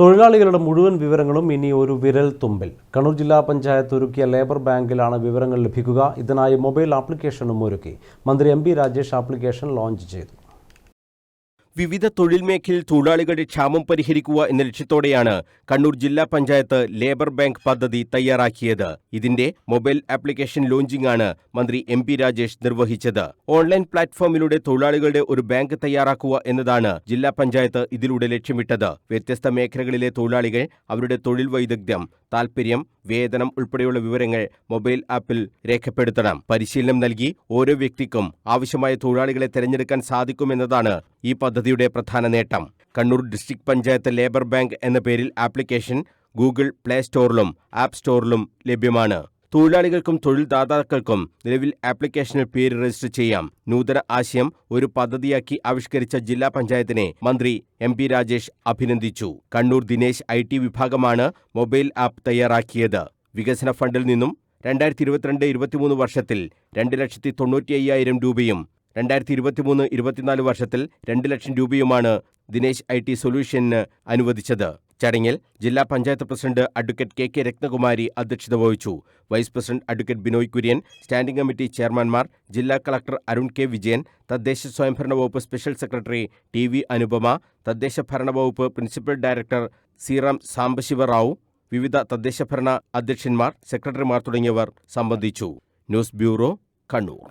തൊഴിലാളികളുടെ മുഴുവൻ വിവരങ്ങളും ഇനി ഒരു വിരൽ തുമ്പിൽ. കണ്ണൂർ ജില്ലാ പഞ്ചായത്ത് ഒരുക്കിയ ലേബർ ബാങ്കിലാണ് വിവരങ്ങൾ ലഭിക്കുക. ഇതിനായി മൊബൈൽ ആപ്ലിക്കേഷനും ഒരുക്കി. മന്ത്രി എം രാജേഷ് ആപ്ലിക്കേഷൻ ലോഞ്ച് ചെയ്തു. വിവിധ തൊഴിൽ മേഖലയിൽ തൊഴിലാളികളുടെ ക്ഷാമം പരിഹരിക്കുക എന്ന ലക്ഷ്യത്തോടെയാണ് കണ്ണൂർ ജില്ലാ പഞ്ചായത്ത് ലേബർ ബാങ്ക് പദ്ധതി തയ്യാറാക്കിയത്. ഇതിന്റെ മൊബൈൽ ആപ്ലിക്കേഷൻ ലോഞ്ചിംഗ് ആണ് മന്ത്രി എം പി രാജേഷ് നിർവഹിച്ചത്. ഓൺലൈൻ പ്ലാറ്റ്ഫോമിലൂടെ തൊഴിലാളികളുടെ ഒരു ബാങ്ക് തയ്യാറാക്കുക എന്നതാണ് ജില്ലാ പഞ്ചായത്ത് ഇതിലൂടെ ലക്ഷ്യമിട്ടത്. വ്യത്യസ്ത മേഖലകളിലെ തൊഴിലാളികൾ അവരുടെ തൊഴിൽ വൈദഗ്ധ്യം താൽപര്യം വേതനം ഉൾപ്പെടെയുള്ള വിവരങ്ങൾ മൊബൈൽ ആപ്പിൽ രേഖപ്പെടുത്തണം. പരിശീലനം നൽകി ഓരോ വ്യക്തിക്കും ആവശ്യമായ തൊഴിലാളികളെ തിരഞ്ഞെടുക്കാൻ സാധിക്കുമെന്നതാണ് ഈ പദ്ധതിയുടെ പ്രധാന നേട്ടം. Kannur district panchayat labour bank എന്ന പേരിൽ ആപ്ലിക്കേഷൻ ഗൂഗിൾ പ്ലേ സ്റ്റോറിലും ആപ്പ് സ്റ്റോറിലും ലഭ്യമാണ്. തൊഴിലാളികൾക്കും തൊഴിൽ ദാതാക്കൾക്കും നിലവിൽ ആപ്ലിക്കേഷനിൽ പേര് രജിസ്റ്റർ ചെയ്യാം. നൂതന ആശയം ഒരു പദ്ധതിയാക്കി ആവിഷ്കരിച്ച ജില്ലാ പഞ്ചായത്തിനെ മന്ത്രി എം പി രാജേഷ് അഭിനന്ദിച്ചു. കണ്ണൂർ ദിനേശ് ഐ വിഭാഗമാണ് മൊബൈൽ ആപ്പ് തയ്യാറാക്കിയത്. വികസന ഫണ്ടിൽ നിന്നും രണ്ടായിരത്തി ഇരുപത്തിരണ്ട് ഇരുപത്തിമൂന്ന് വർഷത്തിൽ രണ്ട് ലക്ഷത്തി തൊണ്ണൂറ്റി അയ്യായിരം രൂപയും രണ്ടായിരത്തി ഇരുപത്തിമൂന്ന് ഇരുപത്തിനാല് വർഷത്തിൽ രണ്ട് ലക്ഷം രൂപയുമാണ് ദിനേശ് ഐ ടി സൊല്യൂഷന് അനുവദിച്ചത്. ചടങ്ങിൽ ജില്ലാ panchayat president advocate K K Rathnakumari അധ്യക്ഷത വഹിച്ചു. Vice president advocate Binoy Kurian standing committee ചെയർമാൻമാർ ജില്ലാ കളക്ടർ അരുൺ കെ വിജയൻ തദ്ദേശ സ്വയംഭരണ വകുപ്പ് special secretary T V Anupama തദ്ദേശ ഭരണ വകുപ്പ് പ്രിൻസിപ്പൽ ഡയറക്ടർ സീറാം സാംബശിവ റാവു വിവിധ തദ്ദേശഭരണ അധ്യക്ഷന്മാർ സെക്രട്ടറിമാർ തുടങ്ങിയവർ സംബന്ധിച്ചു. News bureau Kannur.